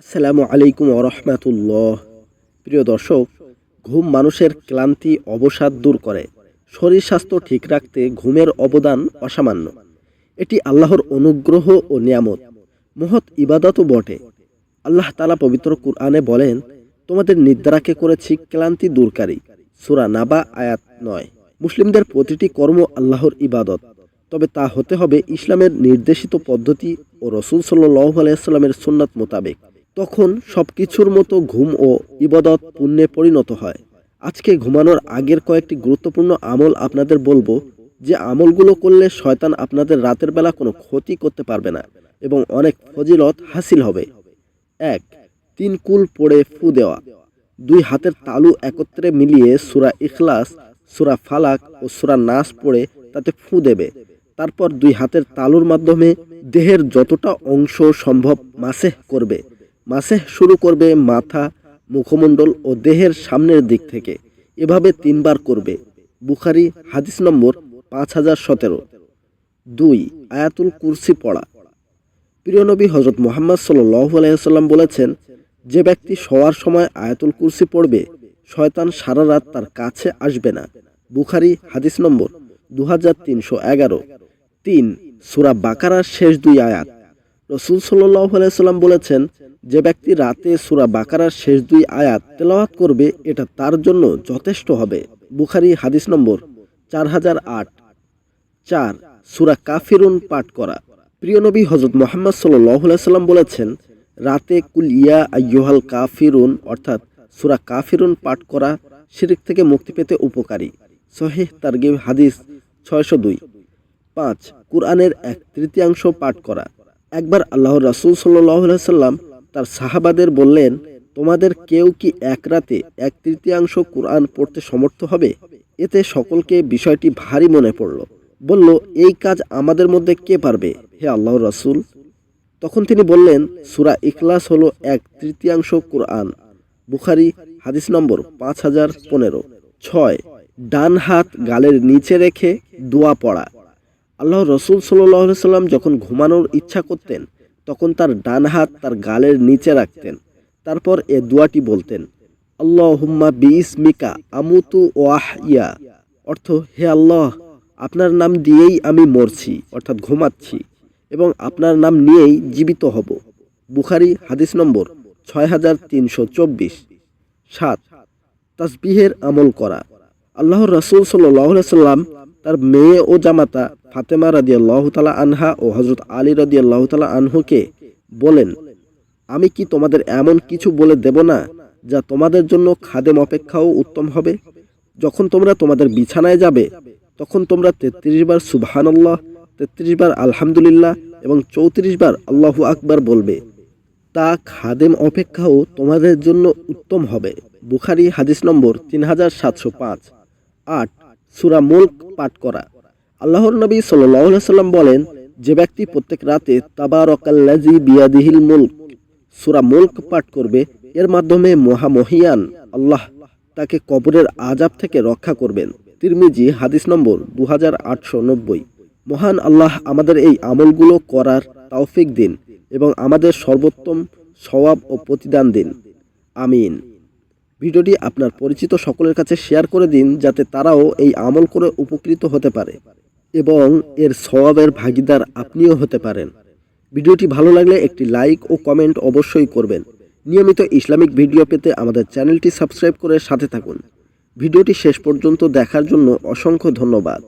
আসসালামু আলাইকুম ওরহমাতুল্লাহ প্রিয় দর্শক, ঘুম মানুষের ক্লান্তি, অবসাদ দূর করে। শরীর স্বাস্থ্য ঠিক রাখতে ঘুমের অবদান অসামান্য। এটি আল্লাহর অনুগ্রহ ও নিয়ামত। মহৎ ইবাদতও বটে। আল্লাহ তালা পবিত্র কুরআনে বলেন, তোমাদের নিদ্রাকে করেছি ক্লান্তি দূরকারী। সুরা নাবা, আয়াত নয়। মুসলিমদের প্রতিটি কর্ম আল্লাহর ইবাদত। তবে তা হতে হবে ইসলামের নির্দেশিত পদ্ধতি ও রসুল সাল্লাহ আলাইস্লামের সুন্নাত মোতাবেক। তখন সব কিছুর মতো ঘুম ও ইবাদত পুণ্যে পরিণত হয়। আজকে ঘুমানোর আগের কয়েকটি গুরুত্বপূর্ণ আমল আপনাদের বলব যে আমলগুলো করলে শয়তান আপনাদের রাতের বেলা কোনো ক্ষতি করতে পারবে না এবং অনেক ফজিলত হাসিল হবে। এক, তিন কুল পড়ে ফু দেওয়া। দুই, হাতের তালু একত্রে মিলিয়ে সুরা ইখলাস, সুরা ফালাক ও সুরা নাস পড়ে তাতে ফু দেবে। তারপর দুই, হাতের তালুর মাধ্যমে দেহের যতটা অংশ সম্ভব মাসেহ করবে। মাসেহ শুরু করবে মাথা, মুখমণ্ডল ও দেহের সামনের দিক থেকে। এভাবে তিনবার করবে। বুখারি, হাদিস নম্বর পাঁচ হাজার সতেরো। দুই, আয়াতুল কুরসি পড়া। প্রিয় নবী হজরত মোহাম্মদ সাল্লাহ আলাইসাল্লাম বলেছেন, যে ব্যক্তি শোয়ার সময় আয়াতুল কুরসি পড়বে, শয়তান সারা রাত তার কাছে আসবে না। বুখারি, হাদিস নম্বর দু হাজার তিনশো এগারো। তিন, সুরা বাকারার শেষ দুই আয়াত। রসুল সাল্লাহ আলাইসাল্লাম বলেছেন যে ব্যক্তি রাতে সুরা বাকারার শেষ দুই আয়াত তেলাওয়াত করবে, এটা তার জন্য যথেষ্ট হবে। বুখারি হাদিস নম্বর চার হাজার আট। চার, সুরা কাফিরুন পাঠ করা। প্রিয় নবী হজরত মোহাম্মদ সাল্লাম বলেছেন, রাতে কুল ইয়া আyyuহাল কাফিরুন, অর্থাৎ সুরা কাফিরুন পাঠ করা শিরিক থেকে মুক্তি পেতে উপকারী। সহিহ তারগিব হাদিস ছয়শো দুই। পাঁচ, কুরআনের এক তৃতীয়াংশ পাঠ করা। একবার আল্লাহর রাসুল সাল্লাহ সাল্লাম তার সাহাবাদের বললেন, তোমাদের কেউ কি এক রাতে এক তৃতীয়াংশ কুরআন পড়তে সমর্থ হবে? এতে সকলকে বিষয়টি ভারী মনে পড়ল। বলল, এই কাজ আমাদের মধ্যে কে পারবে? হে আল্লাহ রাসুল। তখন তিনি বললেন, সুরা ইখলাস হলো এক তৃতীয়াংশ কুরআন। বুখারি, হাদিস নম্বর পাঁচ হাজার পনেরো। ছয়, ডান হাত গালের নিচে রেখে দোয়া পড়া। আল্লাহ রসুল সাল্লাহ সাল্লাম যখন ঘুমানোর ইচ্ছা করতেন তখন তার ডান হাত তার গালের নিচে রাখতেন। তারপর এ দোয়াটি বলতেন আল্লাহ হুম্মা বিসমিকা আমুতু ওয়াহ ইয়া অর্থ, হে আল্লাহ, আপনার নাম দিয়েই আমি মরছি, অর্থাৎ ঘুমাচ্ছি, এবং আপনার নাম নিয়েই জীবিত হব। বুখারি, হাদিস নম্বর ছয় হাজার তিনশো চব্বিশ। সাত, তাসবিহের আমল করা। আল্লাহর রসুল সাল্লাহ সাল্লাম তার মেয়ে ও জামাতা ফাতেমা রাদি আল্লাহ তালা আনহা ও হজরত আলী রাদি আল্লাহ তালা আনহুকে বলেন, আমি কি তোমাদের এমন কিছু বলে দেব না যা তোমাদের জন্য খাদেম অপেক্ষাও উত্তম হবে? যখন তোমরা তোমাদের বিছানায় যাবে, তখন তোমরা তেত্রিশ বার সুবহানাল্লাহ, তেত্রিশ বার আলহামদুলিল্লাহ এবং চৌত্রিশ বার আল্লাহু আকবার বলবে। তা খাদেম অপেক্ষাও তোমাদের জন্য উত্তম হবে। বুখারি হাদিস নম্বর তিন হাজার সাতশো পাঁচ। আট, সুরা মুল্ক পাঠ করা। আল্লাহর নবী সাল্লাহ সাল্লাম বলেন, যে ব্যক্তি প্রত্যেক রাতে তাবারকাল্লাজি বিয়াদিহিল মুল্ক, সুরা মুল্ক পাঠ করবে, এর মাধ্যমে মহামহিয়ান আল্লাহ তাকে কবরের আজাব থেকে রক্ষা করবেন। তিরমিজি, হাদিস নম্বর দু হাজার আটশো নব্বই। মহান আল্লাহ আমাদের এই আমলগুলো করার তৌফিক দিন এবং আমাদের সর্বোত্তম সওয়াব ও প্রতিদান দিন। আমিন। ভিডিওটি আপনার পরিচিত সকলের কাছে শেয়ার করে দিন, যাতে তারাও এই আমল করে উপকৃত হতে পারে। এবং এর সওয়াবের ভাগিদার আপনিও হতে পারেন। ভিডিওটি ভালো লাগলে একটি লাইক ও কমেন্ট অবশ্যই করবেন। নিয়মিত ইসলামিক ভিডিও পেতে আমাদের চ্যানেলটি সাবস্ক্রাইব করে সাথে থাকুন। ভিডিওটি শেষ পর্যন্ত দেখার জন্য অসংখ্য ধন্যবাদ।